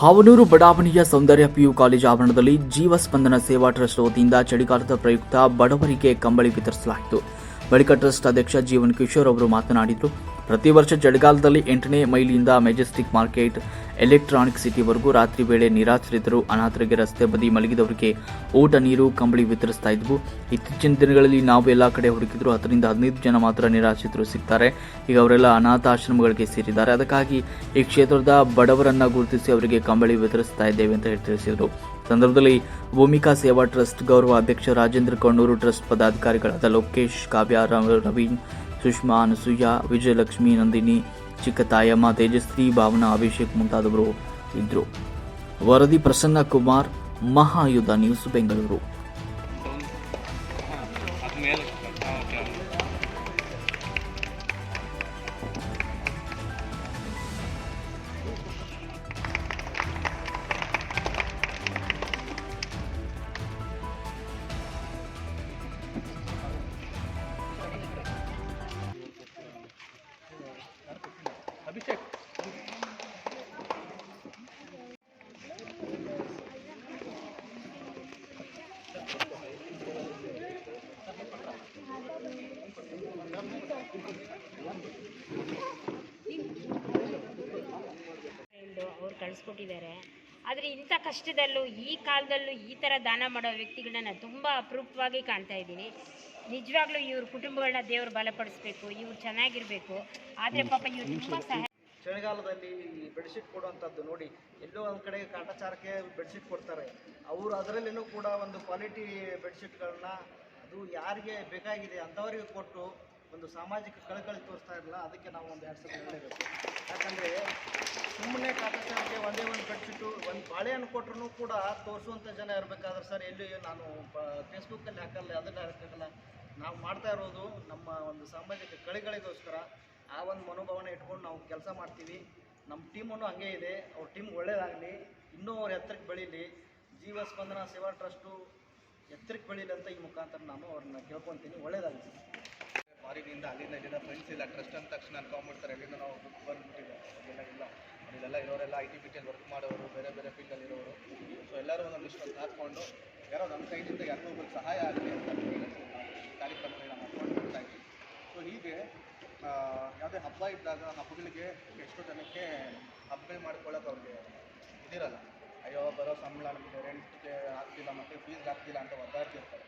ಹಾವನೂರು ಬಡಾವಣೆಯ ಸೌಂದರ್ಯ PU college ಆವರಣದಲ್ಲಿ ಜೀವ ಸ್ಪಂದನ ಸೇವಾ ಟ್ರಸ್ಟ್ ವತಿಯಿಂದ ಚಳಿಗಾಲದ ಪ್ರಯುಕ್ತ ಬಡವರಿಗೆ ಕಂಬಳಿ ವಿತರಿಸಲಾಯಿತು. ಬಳಿಕ ಟ್ರಸ್ಟ್ ಅಧ್ಯಕ್ಷ ಜೀವನ್ ಕಿಶೋರ್ ಅವರು ಮಾತನಾಡಿದರು. ಪ್ರತಿ ವರ್ಷ ಚಳಿಗಾಲದಲ್ಲಿ ಎಂಟನೇ ಮೈಲಿಯಿಂದ ಮೆಜೆಸ್ಟಿಕ್ ಮಾರ್ಕೆಟ್ ಎಲೆಕ್ಟ್ರಾನಿಕ್ ಸಿಟಿವರೆಗೂ ರಾತ್ರಿ ವೇಳೆ ನಿರಾಶ್ರಿತರು ಅನಾಥರಿಗೆ ರಸ್ತೆ ಬದಿ ಮಲಗಿದವರಿಗೆ ಊಟ, ನೀರು, ಕಂಬಳಿ ವಿತರಿಸ್ತಾ ಇದ್ವು. ಇತ್ತೀಚಿನ ದಿನಗಳಲ್ಲಿ ನಾವು ಎಲ್ಲ ಕಡೆ ಹುಡುಕಿದ್ರು ಹತ್ತರಿಂದ ಹದಿನೈದು ಜನ ಮಾತ್ರ ನಿರಾಶ್ರಿತರು ಸಿಗ್ತಾರೆ. ಈಗ ಅವರೆಲ್ಲ ಅನಾಥಾಶ್ರಮಗಳಿಗೆ ಸೇರಿದ್ದಾರೆ. ಅದಕ್ಕಾಗಿ ಈ ಕ್ಷೇತ್ರದ ಬಡವರನ್ನ ಗುರುತಿಸಿ ಅವರಿಗೆ ಕಂಬಳಿ ವಿತರಿಸ್ತಾ ಇದ್ದೇವೆ ಅಂತ ಹೇಳಿ ತಿಳಿಸಿದರು. ಸಂದರ್ಭದಲ್ಲಿ ಭೂಮಿಕಾ ಸೇವಾ ಟ್ರಸ್ಟ್ ಗೌರವ ಅಧ್ಯಕ್ಷ ರಾಜೇಂದ್ರ ಕಣ್ಣೂರು ಟ್ರಸ್ಟ್ ಪದಾಧಿಕಾರಿಗಳಾದ ಲೋಕೇಶ್ ಕಾವ್ಯ ರವೀನ್ ಸುಷ್ಮಾ ಅನಸೂಯ ವಿಜಯಲಕ್ಷ್ಮಿ, ನಂದಿನಿ ಚಿಕ್ಕ ತಾಯಮ್ಮ ತೇಜಸ್ವಿ, ಭಾವನಾ, ಅಭಿಷೇಕ್ ಮುಂತಾದವರು ಇದ್ದರು ವರದಿ ಪ್ರಸನ್ನ ಕುಮಾರ್, ಮಹಾಯುಧ ನ್ಯೂಸ್ ಬೆಂಗಳೂರು. ಆದ್ಮೇಲೆ ಓಕೆ ಅಭಿಷೇಕ್ ಎಂದು ಅವ್ರು ಕಳಿಸ್ಕೊಟ್ಟಿದ್ದಾರೆ ಆದರೆ ಇಂಥ ಕಷ್ಟದಲ್ಲೂ ಈ ಕಾಲದಲ್ಲೂ ಈ ಥರ ದಾನ ಮಾಡೋ ವ್ಯಕ್ತಿಗಳನ್ನ ನಾನು ತುಂಬ ಅಪರೂಪವಾಗಿ ಕಾಣ್ತಾ ಇದ್ದೀನಿ. ನಿಜವಾಗ್ಲೂ ಇವ್ರ ಕುಟುಂಬಗಳನ್ನ ದೇವರು ಬಲಪಡಿಸ್ಬೇಕು ಇವ್ರು ಚೆನ್ನಾಗಿರಬೇಕು. ಆದರೆ ಪಾಪ ಇವ್ರು ತುಂಬ ಸಹಾಯ ಚಳಿಗಾಲದಲ್ಲಿ ಈ ಬೆಡ್ಶೀಟ್ ಕೊಡುವಂಥದ್ದು ನೋಡಿ ಎಲ್ಲೋ ಒಂದು ಕಡೆ ಕಾಟಾಚಾರಕ್ಕೆ ಬೆಡ್ಶೀಟ್ ಕೊಡ್ತಾರೆ. ಅವರು ಅದರಲ್ಲಿನೂ ಕೂಡ ಒಂದು ಕ್ವಾಲಿಟಿ ಬೆಡ್ಶೀಟ್ಗಳನ್ನ ಅದು ಯಾರಿಗೆ ಬೇಕಾಗಿದೆ ಅಂಥವ್ರಿಗೆ ಕೊಟ್ಟು ಒಂದು ಸಾಮಾಜಿಕ ಕಳಕಳಿ ತೋರಿಸ್ತಾ ಇರಲ್ಲ ಅದಕ್ಕೆ ನಾವು ಒಂದು ಎರಡು ಸಲ ಹೇಳಲೇಬೇಕು. ಯಾಕಂದರೆ ಒಂದೇ ಒಂದು ಬಾಳೆಹಣ್ಣು ಕೊಟ್ಟರು ಕೂಡ ತೋರಿಸುವಂಥ ಜನ ಇರಬೇಕಾದ್ರೆ ಸರ್, ಎಲ್ಲಿ ನಾನು ಫೇಸ್ಬುಕ್ಕಲ್ಲಿ ಹಾಕಲ್ಲ ಅದನ್ನು ಹಾಕಲ್ಲ. ನಾವು ಮಾಡ್ತಾ ಇರೋದು ನಮ್ಮ ಒಂದು ಸಾಮಾಜಿಕ ಕಳಿಗಳಿಗೋಸ್ಕರ, ಆ ಒಂದು ಮನೋಭಾವನೆ ಇಟ್ಕೊಂಡು ನಾವು ಕೆಲಸ ಮಾಡ್ತೀವಿ. ನಮ್ಮ ಟೀಮನ್ನು ಹಂಗೆ ಇದೆ, ಅವ್ರ ಟೀಮ್ ಒಳ್ಳೇದಾಗಲಿ ಇನ್ನೂ ಅವ್ರ ಎತ್ತರಕ್ಕೆ ಬೆಳೀಲಿ. ಜೀವ ಸ್ಪಂದನ, ಸೇವಾ ಟ್ರಸ್ಟು ಎತ್ತರಕ್ಕೆ ಬೆಳೀಲಿ ಅಂತ ಈ ಮುಖಾಂತರ ನಾನು ಅವ್ರನ್ನ ಕೇಳ್ಕೊತೀನಿ. ಒಳ್ಳೇದಾಗಲಿ ಫಾರಿನಿಂದ ಅಲ್ಲಿಂದ ಇಲ್ಲಿಂದ ಫ್ರೆಂಡ್ಸ್ ಇಲ್ಲ ಟ್ರಸ್ಟ್ ಅಂದ ತಕ್ಷಣ ಅನ್ಕೊಂಡ್ಬಿಡ್ತಾರೆ ಅಲ್ಲಿಂದ ನಾವು ದುಡ್ಡು ಇರೋರೆಲ್ಲ ಐ ಟಿ ಟಿಯಲ್ಲಿ ವರ್ಕ್ ಮಾಡೋರು, ಬೇರೆ ಬೇರೆ ಫೀಲ್ಡಲ್ಲಿ ಇರೋರು. ಸೊ ಎಲ್ಲರೂ ಒಂದೊಂದು ಇಷ್ಟೊಂದು ಹಾಕ್ಕೊಂಡು, ಯಾರೋ ನಮ್ಮ ಕೈಯಿಂದ ಯಾರಿಗೂ ಸಹಾಯ ಆಗಲಿ ಅಂತ ಕಾರ್ಯಕ್ರಮಗಳನ್ನ ಮಾಡ್ಕೊಂಡು ಸೊ ಹೀಗೆ ಯಾವುದೇ ಹಬ್ಬ ಇದ್ದಾಗ ಹಬ್ಬಗಳಿಗೆ ಎಷ್ಟೋ ಜನಕ್ಕೆ ಹಬ್ಬ ಮಾಡ್ಕೊಳ್ಳೋಕೆ ಅವ್ರಿಗೆ ಇದಿರಲ್ಲ. ಅಯ್ಯೋ, ಬರೋ ಸಂಬಳ ನಮಗೆ ರೆಂಟ್ಗೆ ಆಗ್ತಿಲ್ಲ, ಮತ್ತು ಫೀಸ್ಗೆ ಆಗ್ತಿಲ್ಲ ಅಂತ ಒದ್ದಾಡ್ತಿರ್ತಾರೆ.